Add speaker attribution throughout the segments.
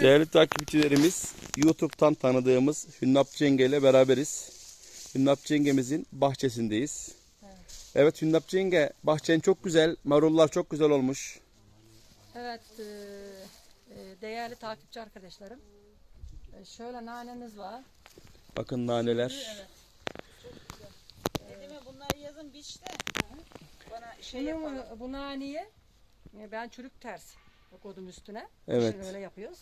Speaker 1: Değerli takipçilerimiz, YouTube'tan tanıdığımız Hünnapçı Yenge ile beraberiz. Hünnapçı Yengemizin bahçesindeyiz. Evet Hünnapçı Yenge, bahçen çok güzel, marullar çok güzel olmuş.
Speaker 2: Evet, e, e, değerli takipçi arkadaşlarım. E, Şöyle nanemiz var.
Speaker 1: Bakın naneler.
Speaker 3: Dedim ya bunlar yazın biçti. Bana şey yapalım.
Speaker 2: bu naneyi e, ben çürük ters koydum üstüne.
Speaker 1: Evet.
Speaker 2: Şimdi öyle yapıyoruz.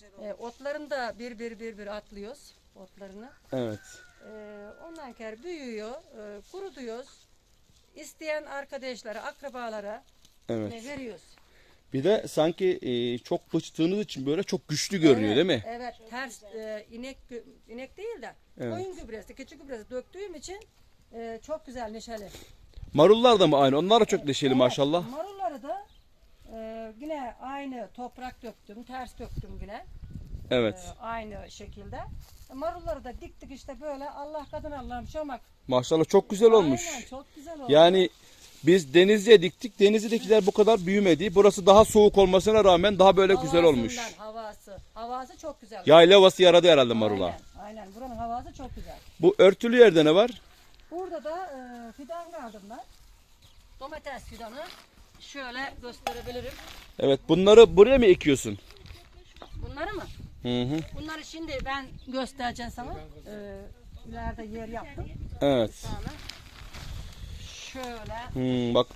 Speaker 3: Güzel oldu.
Speaker 2: E, otlarını da bir bir bir bir atlıyoruz. Otlarını.
Speaker 1: Evet.
Speaker 2: E, ondan sonra büyüyor. E, kurutuyoruz. İsteyen arkadaşlara, akrabalara
Speaker 1: Evet.
Speaker 2: ne veriyoruz.
Speaker 1: Bir de sanki e, çok bıçtığınız için böyle çok güçlü görünüyor
Speaker 2: Evet,
Speaker 1: değil mi?
Speaker 2: Evet, ters e, inek inek değil de
Speaker 1: Evet.
Speaker 2: koyun gübresi, keçi gübresi döktüğüm için e, çok güzel neşeli.
Speaker 1: Marullar da mı aynı? Onlar da çok neşeli
Speaker 2: Evet,
Speaker 1: maşallah.
Speaker 2: Da e, yine aynı toprak döktüm, ters döktüm yine.
Speaker 1: Evet.
Speaker 2: E, aynı şekilde. E, Marulları da diktik işte böyle Allah kadın Allah'ım çomak.
Speaker 1: Maşallah çok güzel olmuş.
Speaker 2: Aynen çok güzel oldu.
Speaker 1: Yani biz Denizli'ye diktik. Denizli'dekiler bu kadar büyümedi. Burası daha soğuk olmasına rağmen daha böyle güzel olmuş.
Speaker 2: Havasından, Havası. Havası çok güzel.
Speaker 1: Yayla havası yaradı herhalde marula.
Speaker 2: Aynen, aynen. Buranın havası çok güzel.
Speaker 1: Bu örtülü yerde ne var?
Speaker 2: Burada da e, fidan kaldım ben. Domates fidanı. Şöyle gösterebilirim.
Speaker 1: Evet bunları buraya mı ekiyorsun?
Speaker 2: Bunları mı?
Speaker 1: Hı hı.
Speaker 2: Bunları şimdi ben göstereceğim sana. Ee, ileride yer yaptım.
Speaker 1: Evet.
Speaker 2: Sonra şöyle.
Speaker 1: Hmm, bak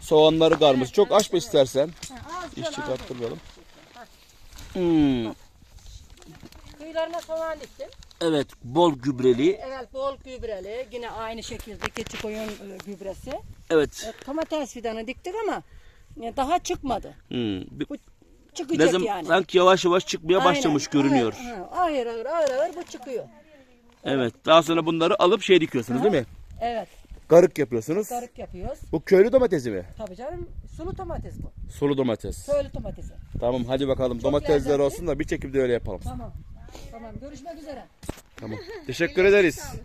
Speaker 1: soğanları karmış. Çok açma istersen.
Speaker 2: Ha, az
Speaker 1: İş çıkarttırmayalım. Hmm,
Speaker 2: Kıyılarına soğan diktim.
Speaker 1: evet bol gübreli.
Speaker 2: Evet bol gübreli. Yine aynı şekilde keçi koyun e, gübresi.
Speaker 1: Evet.
Speaker 2: E, domates fidanı diktik ama e, daha çıkmadı.
Speaker 1: Hmm, bir-
Speaker 2: Bu
Speaker 1: ne
Speaker 2: çıkacak
Speaker 1: zaman
Speaker 2: yani.
Speaker 1: sanki yavaş yavaş çıkmaya başlamış
Speaker 2: Aynen.
Speaker 1: görünüyor.
Speaker 2: Aynen. Ha, Ağır ağır ağır ağır bu çıkıyor.
Speaker 1: Evet. Daha sonra bunları alıp şey dikiyorsunuz değil mi?
Speaker 2: Evet.
Speaker 1: Garık yapıyorsunuz.
Speaker 2: Karık yapıyoruz.
Speaker 1: Bu köylü domatesi mi?
Speaker 2: Tabii canım sulu domates bu.
Speaker 1: Sulu domates.
Speaker 2: Köylü domatesi.
Speaker 1: Tamam hadi bakalım domatesler
Speaker 2: lezzetli.
Speaker 1: olsun da bir çekimde öyle yapalım.
Speaker 2: Tamam. Tamam görüşmek üzere.
Speaker 1: Tamam. Teşekkür ederiz.